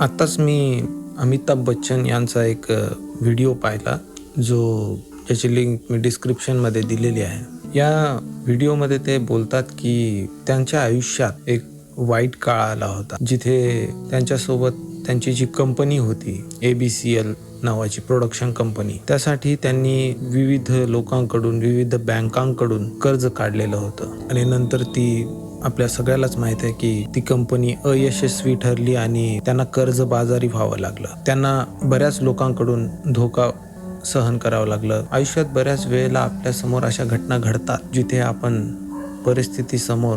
आत्ताच मी अमिताभ बच्चन यांचा एक व्हिडिओ पाहिला जो ज्याची लिंक मी डिस्क्रिप्शनमध्ये दिलेली आहे. या व्हिडिओमध्ये ते बोलतात की त्यांच्या आयुष्यात एक वाईट काळ आला होता जिथे त्यांच्यासोबत त्यांची जी कंपनी होती ए बी सी एल नावाची प्रोडक्शन कंपनी त्यासाठी त्यांनी विविध लोकांकडून विविध बँकांकडून कर्ज काढलेलं होतं. आणि नंतर ती आपल्या सगळ्यालाच माहीत आहे की ती कंपनी अयशस्वी ठरली आणि त्यांना कर्ज बाजारी व्हावं लागलं. त्यांना बऱ्याच लोकांकडून धोका सहन करावं लागलं. आयुष्यात बऱ्याच वेळेला आपल्यासमोर अशा घटना घडतात जिथे आपण परिस्थिती समोर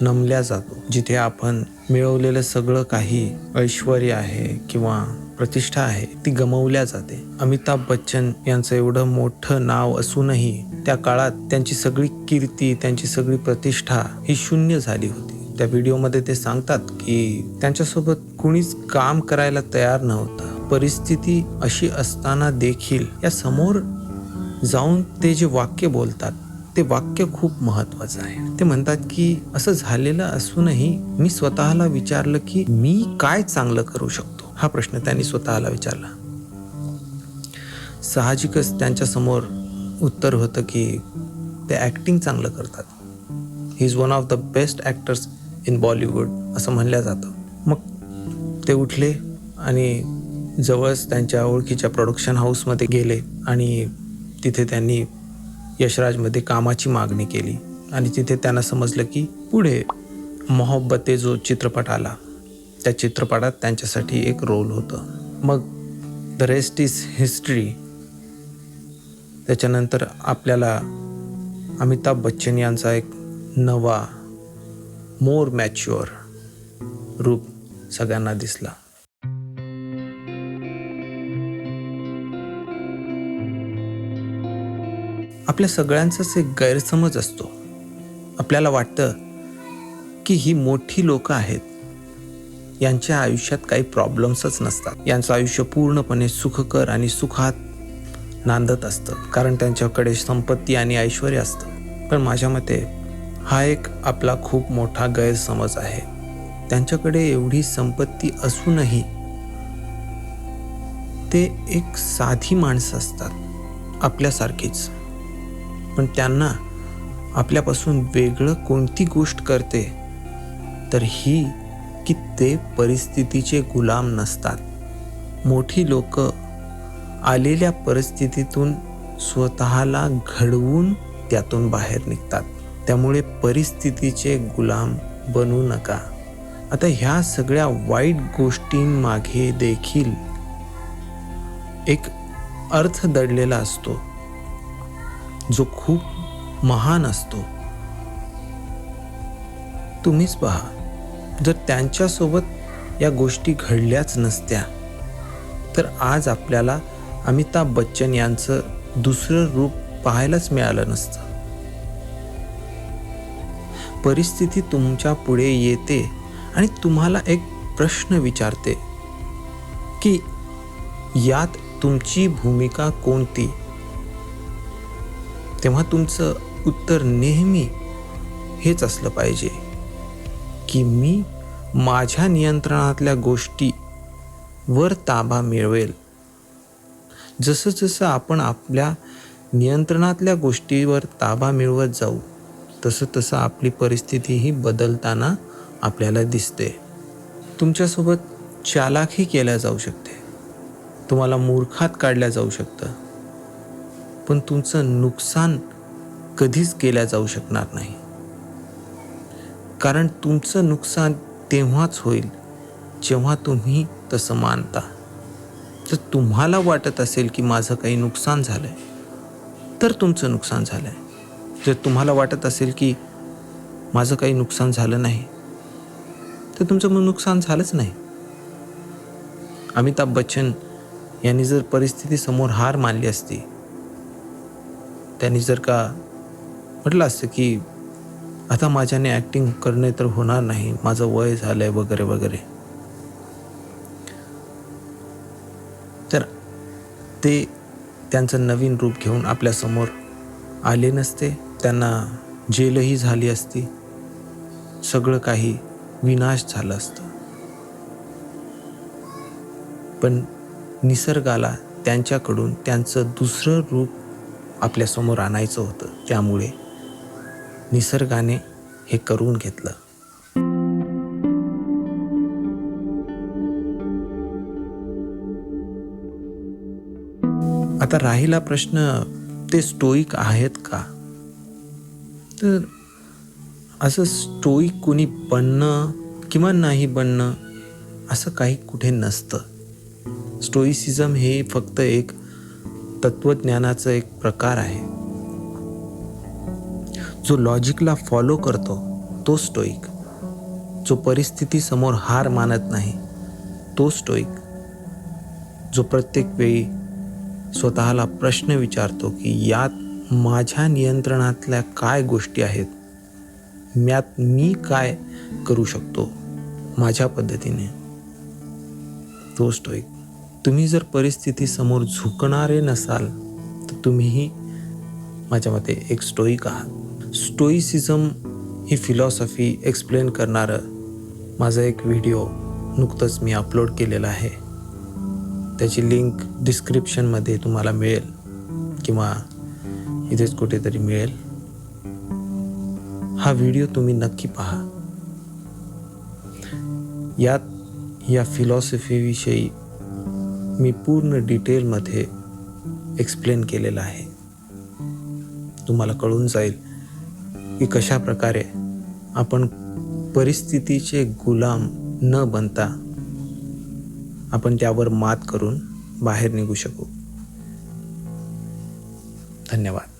नमल्या जातो जिथे आपण मिळवलेलं सगळं काही ऐश्वर आहे किंवा प्रतिष्ठा आहे ती गमावल्या जाते. अमिताभ बच्चन यांचं एवढं मोठं नाव असूनही त्या काळात त्यांची सगळी कीर्ती त्यांची सगळी प्रतिष्ठा ही शून्य झाली होती. त्या व्हिडिओमध्ये ते सांगतात की त्यांच्यासोबत कुणीच काम करायला तयार नव्हतं. परिस्थिती अशी असताना देखील या समोर जाऊन ते जे वाक्य बोलतात ते वाक्य खूप महत्वाचं आहे. ते म्हणतात की असं झालेलं असूनही मी स्वतःला विचारलं की मी काय चांगलं करू शकतो? हा प्रश्न त्यांनी स्वतःला विचारला. साहजिकच त्यांच्यासमोर उत्तर होतं की ते ॲक्टिंग चांगलं करतात. He is one of the best actors in Bollywood असं म्हणलं जातं. मग ते उठले आणि जवळच त्यांच्या ओळखीच्या प्रोडक्शन हाऊसमध्ये गेले आणि तिथे त्यांनी यशराजमध्ये कामाची मागणी केली. आणि तिथे त्यांना समजलं की पुढे मोहब्बते जो चित्रपट आला त्या चित्रपटात त्यांच्यासाठी एक रोल होतं. मग द रेस्ट इज हिस्ट्री त्याच्यानंतर आपल्याला अमिताभ बच्चन यांचा एक नवा मोर मॅच्युअर रूप सगळ्यांना दिसला. आपल्या सगळ्यांचाच एक गैरसमज असतो. आपल्याला वाटतं की ही मोठी लोक आहेत. यांच्या आयुष्यात काही प्रॉब्लेम्सच नसतात. यांचं आयुष्य पूर्णपणे सुखकर आणि सुखात नांदत असतं. कारण त्यांच्याकडे संपत्ती आणि ऐश्वर असतं. पण माझ्या मते हा एक आपला खूप मोठा गैरसमज आहे. त्यांच्याकडे एवढी संपत्ती असूनही ते एक साधी माणसं असतात. आपल्यासारखीच. पण त्यांना आपल्यापासून वेगळं कोणती गोष्ट करते तर ही की ते परिस्थितीचे गुलाम नसतात. मोठी लोक आलेल्या परिस्थितीतून स्वतःला घडवून त्यातून बाहेर निघतात. त्यामुळे परिस्थितीचे गुलाम बनू नका. आता ह्या सगळ्या वाईट गोष्टींमागे देखील एक अर्थ दडलेला असतो. जो खूप महान असतो. तुम्हीच पहा. जर त्यांच्यासोबत या गोष्टी घडल्याच नसत्या तर आज आपल्याला अमिताभ बच्चन यांचं दुसरं रूप पाहायलाच मिळालं नसतं. परिस्थिती तुमच्यापुढे येते आणि तुम्हाला एक प्रश्न विचारते की यात तुमची भूमिका कोणती? तेव्हा तुमचं उत्तर नेहमी हेच असलं पाहिजे. की मी माझ्या नियंत्रणातल्या गोष्टी वर ताबा मिळवेल. जसं जसं आपण आपल्या नियंत्रणातल्या गोष्टीवर ताबा मिळवत जाऊ तसं तसं आपली परिस्थितीही बदलताना आपल्याला दिसते. तुमच्यासोबत चालाखी केल्या जाऊ शकते. तुम्हाला मूर्खात काढल्या जाऊ शकतं. पण तुमचं नुकसान कधीच केल्या जाऊ शकणार नाही. कारण तुमचं नुकसान तेव्हाच होईल जेव्हा तुम्ही तसं मानता. जर तुम्हाला वाटत असेल की माझं काही नुकसान झालं आहे तर तुमचं नुकसान झालं आहे जर तुम्हाला वाटत असेल की माझं काही नुकसान झालं नाही तर तुमचं मग नुकसान झालंच नाही. अमिताभ बच्चन यांनी जर परिस्थिती समोर हार मानली असती त्यांनी जर का म्हटलं असतं की आता माझ्याने ॲक्टिंग करणे तर होणार नाही. माझं वय झालं आहे वगैरे वगैरे. तर ते त्यांचं नवीन रूप घेऊन आपल्यासमोर आले नसते. त्यांना जेलही झाली असती. सगळं काही विनाश झालं असतं. पण निसर्गाला त्यांच्याकडून त्यांचं दुसरं रूप आपल्यासमोर आणायचं होतं. त्यामुळे निसर्गाने हे करून घेतलं. आता राहिला प्रश्न ते स्टोईक आहेत का? तर असं स्टोईक कोणी बनणं किंवा नाही बनणं असं काही कुठे नसतं. स्टोईसिझम हे फक्त एक तत्वज्ञानाचं एक प्रकार आहे. जो लॉजिकला फॉलो करतो तो स्टोईक. जो परिस्थितीसमोर हार मानत नाही तो स्टोईक. जो प्रत्येक वेळी स्वतःला प्रश्न विचारतो की यात माझ्या नियंत्रणातल्या काय गोष्टी आहेत? म्यात मी काय करू शकतो? माझ्या पद्धतीने. तो स्टोईक. तुम्ही जर परिस्थितीसमोर झुकणारे नसाल तर तुम्हीही माझ्या मते एक स्टोईक आहात. स्टोईसिझम ही फिलॉसॉफी एक्सप्लेन करणारं माझा एक व्हिडिओ नुकतंच मी अपलोड केलेला आहे. त्याची लिंक डिस्क्रिप्शनमध्ये तुम्हाला मिळेल किंवा इथेच कुठेतरी मिळेल. हा व्हिडिओ तुम्ही नक्की पहा. यात या फिलॉसॉफीविषयी मी पूर्ण डिटेलमध्ये एक्सप्लेन केलेलं आहे. तुम्हाला कळून जाईल की कशा प्रकारे आपण परिस्थितीचे गुलाम न बनता आपण त्यावर मात करून बाहेर निघू शकू. धन्यवाद.